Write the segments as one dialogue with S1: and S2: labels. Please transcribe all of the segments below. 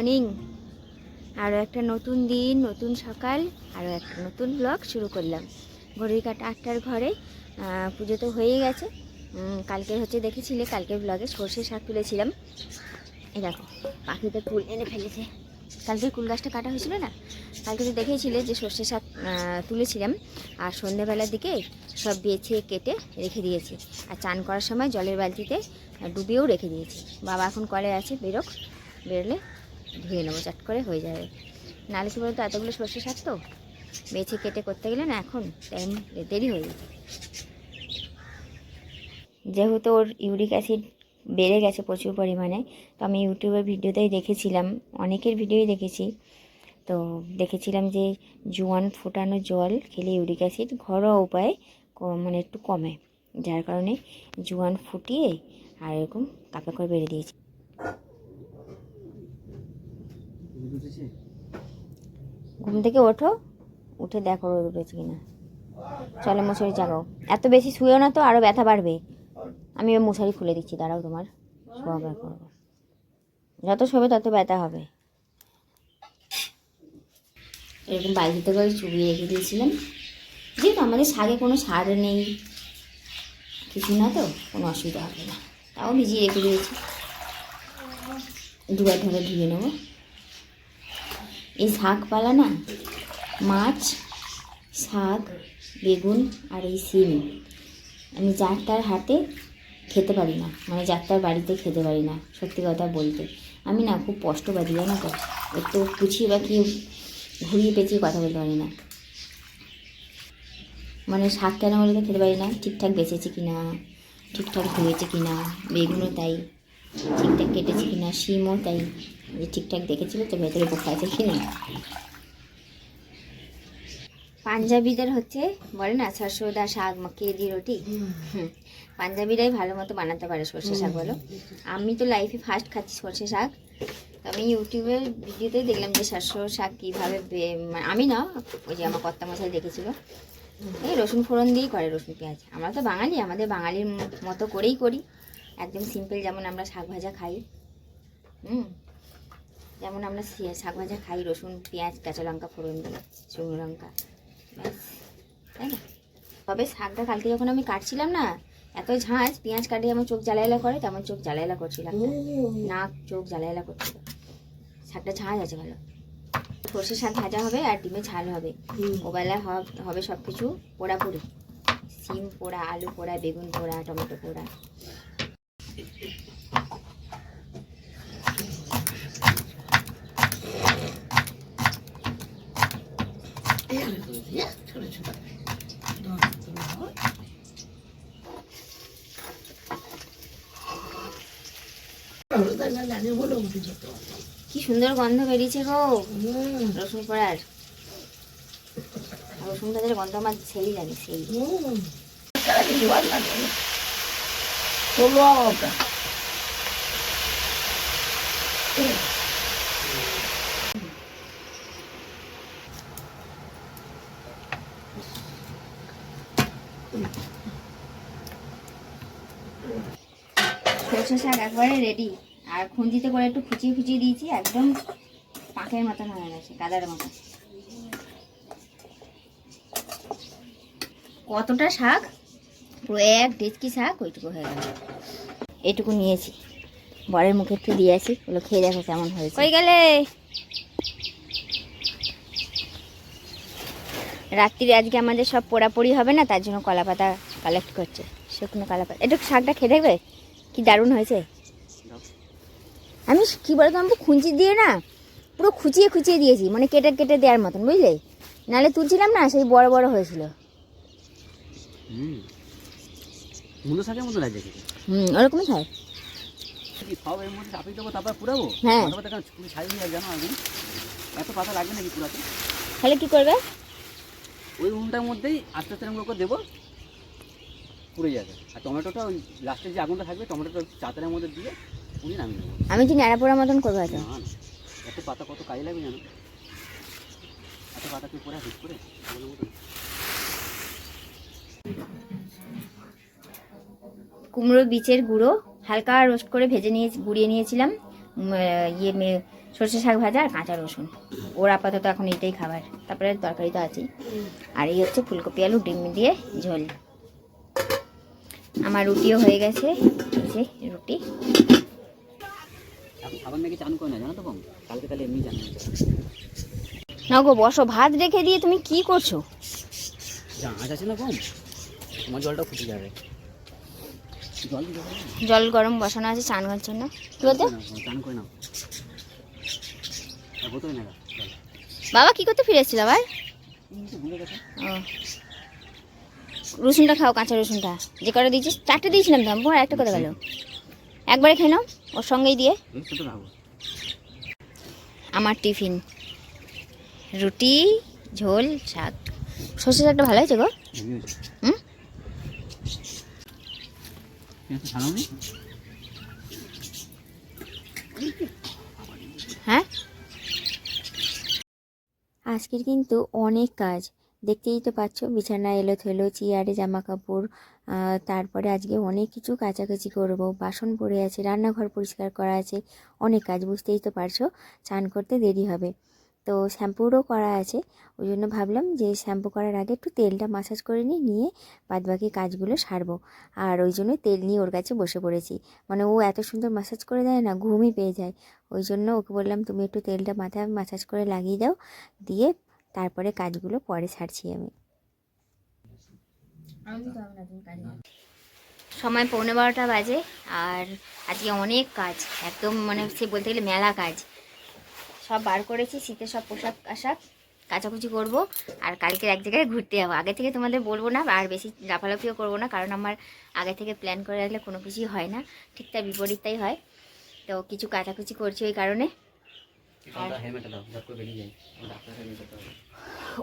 S1: Morning. আরও একটা নতুন দিন, নতুন সকাল আরও একটা নতুন ব্লগ শুরু করলাম। ঘড়ির কাটা আটটার ঘরে পুজো তো হয়েই গেছে। কালকে হচ্ছে দেখেছিলে কালকের ব্লগে সর্ষে শাক তুলেছিলাম। এই দেখো, পাখিতে কুল এনে ফেলেছে। কালকে কুল গাছটা কাটা হয়েছিল না? কালকে তো দেখেছিলে যে সর্ষে শাক তুলেছিলাম। আর সন্ধ্যেবেলার দিকে সব বেছে, কেটে রেখে দিয়েছি। আর চান করার সময় জলের বালতিতে ডুবিয়েও রেখে দিয়েছি। বাবা এখন কলে আছে, বেরোক। বেরোলে ধুয়ে নেব চাট করে হয়ে যাবে। নাহলে কি বলতো, এতগুলো সর্ষে শাক তো? বেছে কেটে করতে গেলে না এখন টাইম দেরি হয়ে যাবে। যেহেতু ওর ইউরিক অ্যাসিড বেড়ে গেছে প্রচুর পরিমাণে, তো আমি ইউটিউবের ভিডিওতেই দেখেছিলাম, অনেকের ভিডিওই দেখেছি। তো দেখেছিলাম যে জোয়ান ফোটানো জল খেলে ইউরিক অ্যাসিড ঘরোয়া উপায়ে মানে একটু কমে, যার কারণে জোয়ান ফুটিয়ে আর এরকম কাপে করে বেড়ে দিয়েছি। ঘুম থেকে ওঠো, উঠে দেখো রোদ উঠেছে কিনা। চলো মশারি জাগাও এত বেশি শুয়েও না তো আরও ব্যথা বাড়বে। আমি মশারি খুলে দিচ্ছি, দাঁড়াও তোমার। শোয়া করব। যত শোবে তত ব্যথা হবে। এরকম বালতিতে করে চুবিয়ে রেখে দিয়েছিলাম যেহেতু আমাদের শাকে কোনো সার নেই, কিছু না তো, কোনো অসুবিধা হবে না। তাও ভিজিয়ে রেখে দিয়েছি। দুবার ধরে ধুয়ে নেব। এই শাকপালা না, মাছ, শাক, বেগুন আর এই সিম। আমি যার হাতে খেতে পারি না মানে যার তার বাড়িতে খেতে পারি না, সত্যি কথা বলতে। আমি না খুব কষ্ট কষ্টবাদী, জানো তো? একটু গুছিয়ে বা কি ঘুরিয়ে পেঁচিয়ে কথা বলতে পারি না। মানে শাক কেন বলে তো খেতে পারি না? ঠিকঠাক বেঁচেছে কি না ঠিকঠাক ধুয়েছে কি না বেগুনও তাই। ঠিকঠাক কেটেছে কি না শিমও তাই যে ঠিকঠাক দেখেছিল, তো ভেতরে পোকা আছে কি না পাঞ্জাবিদের হচ্ছে, বলে না সরষেদা শাক, মাখিয়ে দিয়ে রুটি? পাঞ্জাবিরাই ভালো মতো বানাতে পারে সর্ষে শাক, বলো। আমি তো লাইফে ফার্স্ট খাচ্ছি সর্ষে শাক। আমি ইউটিউবের ভিডিওতেই দেখলাম যে সর্ষে শাক কীভাবে মানে আমি না, ওই যে আমার কর্তা মশাই দেখেছিল। এই রসুন ফোড়ন দিয়েই করে রসুন পেঁয়াজ। আমরা তো বাঙালি, আমাদের বাঙালির মতো করেই করি। একদম সিম্পল যেমন আমরা শাক ভাজা খাই হুম? যেমন আমরা শাক ভাজা খাই রসুন পেঁয়াজ কাঁচা লঙ্কা ফোড়ন দিয়ে শুকনো লঙ্কা ব্যাস তাই না? তবে শাকটা কালকে যখন আমি কাটছিলাম না এত ঝাঁজ পেঁয়াজ কাটে যেমন চোখ জ্বালাইলা করে তেমন চোখ জ্বালাইলা করছিলাম। নাক চোখ জ্বালাইলা করছিল। শাকটা ঝাঁজ আছে ভালো। সর্ষে শাক ভাজা হবে আর ডিমে ঝাল হবে। ওবেলা হবে সব কিছু পোড়াপুরি সিম পোড়া আলু পোড়া বেগুন পোড়া টমেটো পোড়া। কি সুন্দর গন্ধ বেরিয়েছে গো। রসুন পোড়ার রসুন ভাজার গন্ধ আমার সেই। সেই সরষে শাক একবারে রেডি আর খুন্তিতে করে একটু খুচিয়ে খুচিয়ে দিয়েছি, একদম পাকের মতন হয়ে গেছে কাদার মতন। কতটা শাক? পুরো এক ডেচকি শাক ওইটুকু হয়ে গেল। এইটুকু নিয়েছি। বরের মুখে একটু দিয়েছি ওগুলো খেয়ে দেখো কেমন হয়েছে। কই গেলে। রাত্রিরে আজকে আমাদের সব পোড়াপড়ি হবে না তার জন্য কলা পাতা কালেক্ট করছে শুকনো কলা পাতা একটু শাকটা খেয়ে দেখবে? কি দারুণ হয়েছে। আমি কী বলতো আমি খুঁচি দিয়ে না পুরো খুঁচিয়ে খুঁচিয়ে দিয়েছি মানে কেটে কেটে দেওয়ার মতন বুঝলে? নাহলে তুলছিলাম না সেই বড় বড় হয়েছিল।
S2: হুম। মূলো শাকের মতো খেতে।
S1: হুম ওরকমই খায়।
S2: কি সব এর মধ্যে চাপিয়ে দেবো তারপর পুরাবো?
S1: হ্যাঁ।
S2: পুরো জানো আমি এত পাতা লাগবে নাকি পুরাতে?
S1: তাহলে কি করবে?
S2: ওই মধ্যেই আস্তে আস্তে করে দেবো পুড়ে যাবে। আর টমেটোটা ওই লাস্টের যে আগুনটা থাকবে টমেটোটা চাতারের মধ্যে দিয়ে পুড়িয়ে নামিয়ে দেবো
S1: আমি ন্যাড়া মতন করব হয়তো
S2: এত পাতা কত কাজে লাগবে জানো? এত পাতা কি পরে হিট করে
S1: কুমড়ো বীজের গুঁড়ো হালকা রোস্ট করে ভেজে নিয়ে গুঁড়িয়ে নিয়েছিলাম ইয়ে সর্ষে শাক ভাজা আর কাঁচা রসুন। ওর আপাতত এখন এটাই খাবার তারপরে তরকারি তো আছেই আর এই হচ্ছে ফুলকপি আলু ডিম দিয়ে ঝোল। আমার রুটিও হয়ে গেছে এই যে রুটি।
S2: না
S1: গো বসো ভাত রেখে দিয়ে তুমি কি করছ?
S2: জাহাজ আছে না কম তোমার জলটা ফুটে যাবে। জল
S1: গরম বসানো আছে চান করার জন্য। কি বলতো?
S2: করে আর
S1: বাবা কি করতে ফিরে এসেছিল
S2: গেছো।
S1: ও। রসুনটা খাও কাঁচা রসুনটা। যে কটা দিয়েছিস চারটে দিয়েছিলাম তো আমার একটা কথা গেল। একবারে খেয়ে নাও ওর সঙ্গেই দিয়ে। আমার টিফিন। রুটি ঝোল শাক। সর্ষে শাকটা ভালো হয়েছে গো? হুম? হ্যাঁ? আজকের কিন্তু অনেক কাজ। দেখতেই তো পাচ্ছ বিছানা এলো থেলো, চেয়ারে জামা কাপড় তারপরে আজকে অনেক কিছু কাচাকাচি করব। বাসন পড়ে আছে, রান্নাঘর পরিষ্কার করা আছে, অনেক কাজ, বুঝতেই তো পারছ। চান করতে দেরি হবে। তো শ্যাম্পুরও করা আছে। ওই জন্য ভাবলাম যে শ্যাম্পু করার আগে একটু তেলটা মাসাজ করে নিই, নিয়ে বাদবাকি কাজগুলো সারবো। আর ওই জন্যই তেল নিয়ে ওর কাছে বসে পড়েছি। মানে ও এত সুন্দর মাসাজ করে দেয় না, ঘুমই পেয়ে যায়। ওই জন্য ওকে বললাম, তুমি একটু তেলটা মাথায় মাসাজ করে লাগিয়ে দাও, দিয়ে তারপরে কাজগুলো পরে ছাড়ছি আমি। সময় পৌনে বারোটা বাজে, আর আজকে অনেক কাজ। একদম মানে সে বলতে গেলে মেলা কাজ। সব বার করেছি শীতের সব পোশাক আশাক কাচাকুচি করব। আর কালকে এক জায়গায় ঘুরতে যাব। আগে থেকে তোমাদের বলব না আর বেশি লাফালাফিও করব না কারণ আমার আগে থেকে প্ল্যান করে রাখলে কোনো কিছুই হয় না। ঠিক তার বিপরীতটাই হয়। তো কিছু কাচাকুচি করছি ওই কারণে।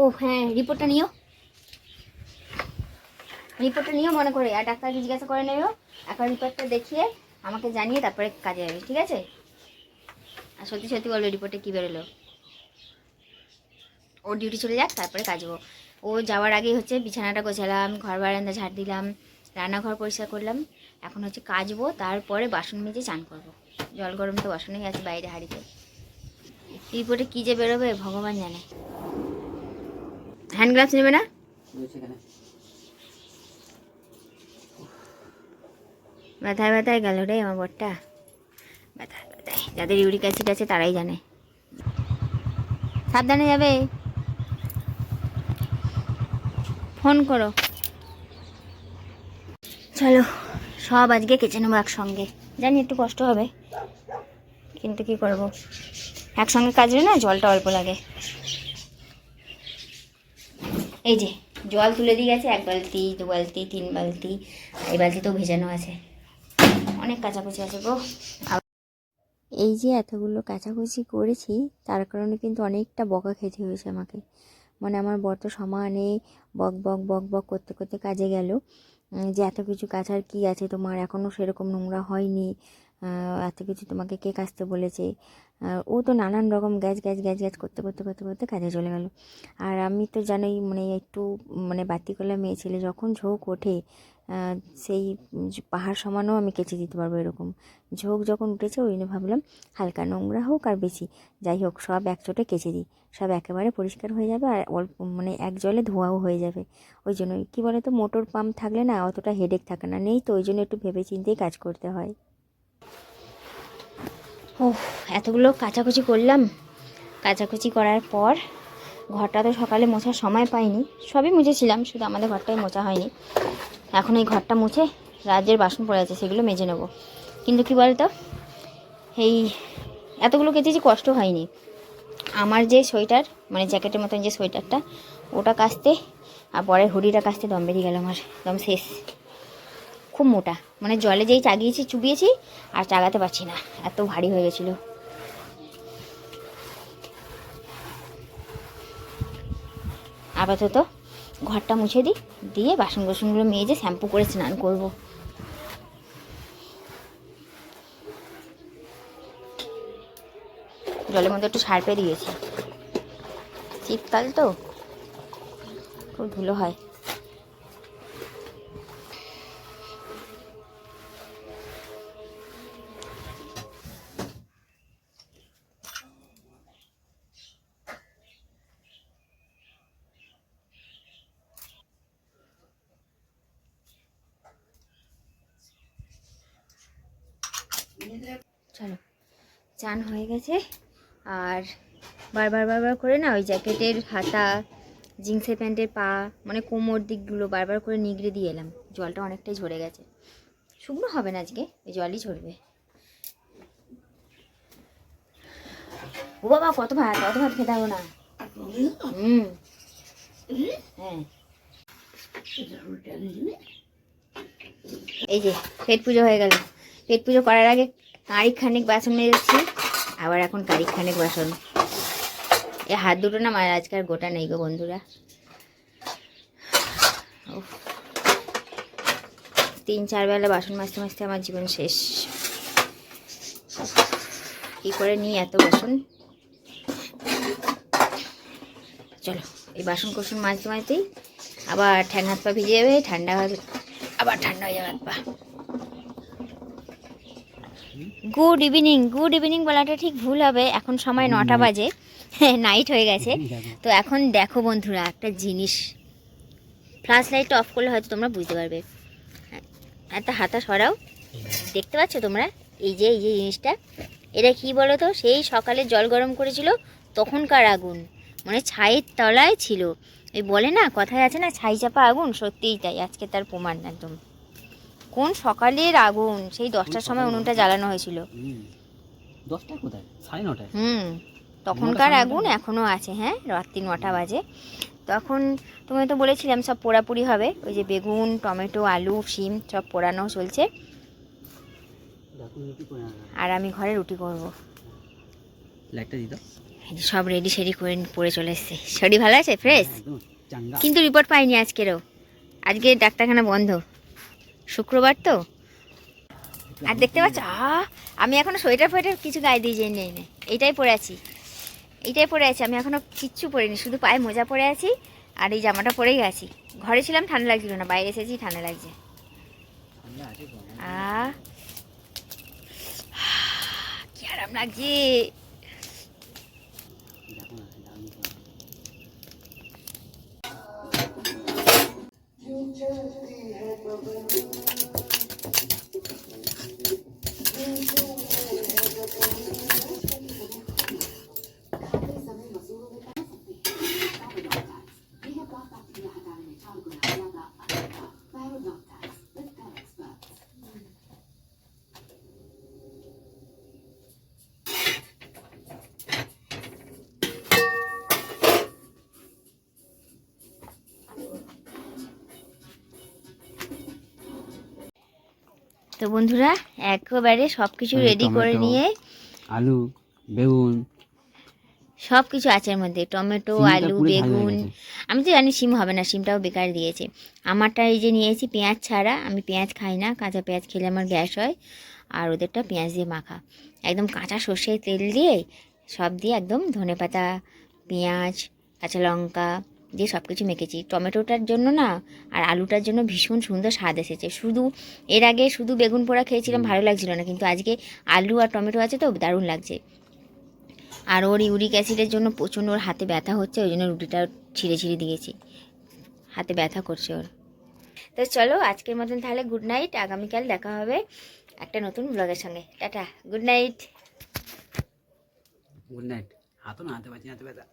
S1: ও হ্যাঁ রিপোর্টটা নিও। রিপোর্টটা নিও মনে করে। আর ডাক্তারকে জিজ্ঞাসা করে নেও এখন রিপোর্টটা দেখিয়ে আমাকে জানিয়ে তারপরে কাজে যাবে ঠিক আছে? আর সত্যি সত্যি বলো রিপোর্টে কী বেরোলো? ও ডিউটি চলে যাক তারপরে কাজবো ও যাওয়ার আগেই হচ্ছে বিছানাটা গোছালাম ঘর বারান্দা ঝাড় দিলাম রান্নাঘর পরিষ্কার করলাম। এখন হচ্ছে কাজবো তারপরে বাসন মেজে চান করব। জল গরম তো বাসনেই আছে বাইরে হাঁড়িতে। রিপোর্টে কী যে বেরোবে ভগবান জানে। হ্যান্ড গ্লাভস নেবে না? ব্যথায় ব্যথায় গেল রে আমার বরটা। ব্যথায় যাদের ইউরিক অ্যাসিড আছে তারাই জানে। সাবধানে যাবে। ফোন করো। চলো, সব আজকে কেচে নেব একসঙ্গে। জানি একটু কষ্ট হবে, কিন্তু কি করব? একসঙ্গে কাজলে না জলটা অল্প লাগে। এই যে, জল তুলে দিয়ে গেছে, এক বালতি, দু বালতি, তিন বালতি এই বালতিতেও ভেজানো আছে। অনেক কাচাকুচি আছে গো। এই যে এতগুলো কাচাকুচি করেছি, তার কারণে কিন্তু অনেকটা বকা খেতে হয়েছে আমাকে। মানে আমার বর তো সমানে বক বক বক বক করতে করতে কাজে গেল। যে এত কিছু কাচার কি আছে তোমার? এখনও সেরকম নোংরা হয়নি। এত কিছু তোমাকে কে কাচতে বলেছে? ও তো নানান রকম গ্যাস গ্যাস গ্যাস গ্যাস করতে করতে করতে করতে কাজে চলে গেল। আর আমি তো জানোই মানে একটু মানে বাতি বাতিকলা মেয়ে ছেলে যখন ঝোঁক ওঠে সেই পাহাড় সমানও আমি কেচে দিতে পারব এরকম। ঝোঁক যখন উঠেছে, ওই জন্য ভাবলাম হালকা নোংরা হোক আর বেশি। যাই হোক, সব একচোটে কেচে দিই। সব একেবারে পরিষ্কার হয়ে যাবে আর অল্প মানে এক জলে ধোঁয়াও হয়ে যাবে। ওই জন্য কী বলে তো মোটর পাম্প থাকলে না অতটা হেডেক থাকে না। নেই তো, ওই জন্য একটু ভেবে চিন্তেই কাজ করতে হয়। ও এতগুলো কাচাকুচি করলাম। কাচাকুচি করার পর, ঘরটা তো সকালে মোছার সময় পাইনি। সবই মুছেছিলাম, শুধু আমাদের ঘরটাই মোছা হয়নি। এখন এই ঘরটা মুছে রাজ্যের বাসন পড়ে আছে, সেগুলো মেজে নেব। কিন্তু কি বলতো? এই এতগুলো কেচেছি কষ্ট হয়নি। আমার যে সোয়েটার মানে জ্যাকেটের মতন যে সোয়েটারটা, ওটা কাচতে আর পরে হুডিটা কাচতে দম বেরিয়ে গেল আমার, দম শেষ। খুব মোটা মানে জলে যেই চাগিয়েছি, চুবিয়েছি আর চাগাতে পারছি না, এত ভারী হয়ে গেছিল। আপাতত ঘরটা মুছে দিই, দিয়ে বাসন কোসনগুলো মেজে শ্যাম্পু করে স্নান করব। জলের মধ্যে একটু সার্পে দিয়েছি। শীতকাল তো, খুব ধুলো হয়। চলো, চান হয়ে গেছে। আর বারবার বারবার করে না, ওই জ্যাকেটের হাতা, জিন্সের প্যান্টের পা মানে কোমর দিকগুলো বারবার করে নিগড়ে দিয়ে এলাম। জলটা অনেকটাই ঝরে গেছে। শুকনো হবে না আজকে ওই জলই ঝরবে। ও বাবা, কত ভাত কত ভাত খেতে হবে না? হুম। হ্যাঁ। এই যে পেট পুজো হয়ে গেল। পেট পুজো করার আগে কাঁড়ি খানিক বাসন মেরেছি আবার এখন কাঁড়ি খানিক বাসন। এই হাত দুটো না আমার আজকাল গোটা নেই গো বন্ধুরা। তিন চার বেলা বাসন মাজতে মাজতে আমার জীবন শেষ। কি করে নিই এত বাসন? চলো, এই বাসন কোসন মাজতে মাজতেই আবার ঠ্যাং হাত পা ভিজে যাবে, ঠান্ডা হলে আবার ঠান্ডা হয়ে যাবে হাত পা। গুড ইভিনিং গুড ইভিনিং বলাটা ঠিক ভুল হবে। এখন সময় নটা বাজে। নাইট হয়ে গেছে। তো এখন দেখো বন্ধুরা একটা জিনিস। ফ্ল্যাশ লাইটটা অফ করলে হয়তো তোমরা বুঝতে পারবে। হ্যাঁ, একটা হাতা সরাও। দেখতে পাচ্ছ তোমরা? এই যে এই যে জিনিসটা। এটা কি বলো তো সেই সকালে জল গরম করেছিল তখনকার আগুন। মানে ছাইয়ের তলায় ছিল। ওই বলে না কথায় আছে না ছাই চাপা আগুন? সত্যিই তাই। আজকে তার প্রমাণ একদম। কোন সকালের আগুন? সেই দশটার সময় উনুনটা জ্বালানো হয়েছিল।
S2: হুম। দশটা কোথায়? সাড়ে নটায়?
S1: হুম। তখনকার আগুন এখনও আছে হ্যাঁ? রাত্রি নটা বাজে। তখন তুমি তো বলেছিলাম সব পোড়াপুরি হবে। ওই যে বেগুন টমেটো আলু শিম সব পোড়ানো চলছে। আর আমি ঘরে রুটি করব। সব রেডি সেডি করে পড়ে চলে এসছে। শরীর ভালো আছে? ফ্রেশ? কিন্তু রিপোর্ট পাইনি আজকেরও। আজকে ডাক্তারখানা বন্ধ। শুক্রবার তো? আর দেখতে পাচ্ছ? আমি এখনও সোয়েটার ফোয়েটার কিছু গায়ে দিয়ে যাই নেই এইটাই পরে আছি। এইটাই পরে আছি। আমি এখনও কিচ্ছু পরিনি। শুধু পায়ে মোজা পরে আছি আর এই জামাটা পরেই আছি। ঘরে ছিলাম, ঠান্ডা লাগছিল না। বাইরে এসেছি, ঠান্ডা লাগছে। আ। কি আরাম লাগছে।
S2: just be head of the
S1: তো বন্ধুরা একেবারে সব কিছু রেডি করে নিয়ে
S2: আলু বেগুন।
S1: সব কিছু আছে এর মধ্যে টমেটো আলু বেগুন। আমি তো জানি সিম হবে না সিমটাও বেকার দিয়েছে। আমারটা এই যে নিয়েছি পেঁয়াজ ছাড়া আমি পেঁয়াজ খাই না কাঁচা পেঁয়াজ খেলে আমার গ্যাস হয় আর ওদেরটা পেঁয়াজ দিয়ে মাখা। একদম কাঁচা সর্ষের তেল দিয়ে সব দিয়ে একদম ধনে পাতা পেঁয়াজ কাঁচা লঙ্কা দিয়ে সব কিছু মেখেছি। টমেটোটার জন্য না আর আলুটার জন্য ভীষণ সুন্দর স্বাদ এসেছে। শুধু এর আগে শুধু বেগুন পোড়া খেয়েছিলাম ভালো লাগছিল না। কিন্তু আজকে আলু আর টমেটো আছে তো দারুণ লাগছে। আর ওর ইউরিক অ্যাসিডের জন্য প্রচণ্ড ওর হাতে ব্যথা হচ্ছে ওই জন্য রুটিটা ছিঁড়ে ছিঁড়ে দিয়েছি। হাতে ব্যথা করছে ওর। তো চলো আজকের মতন তাহলে গুড নাইট। আগামীকাল দেখা হবে একটা নতুন ব্লগের সঙ্গে। Tata good night.
S2: Good night. হাতও না হাতে পাচ্ছি হাতে ব্যথা।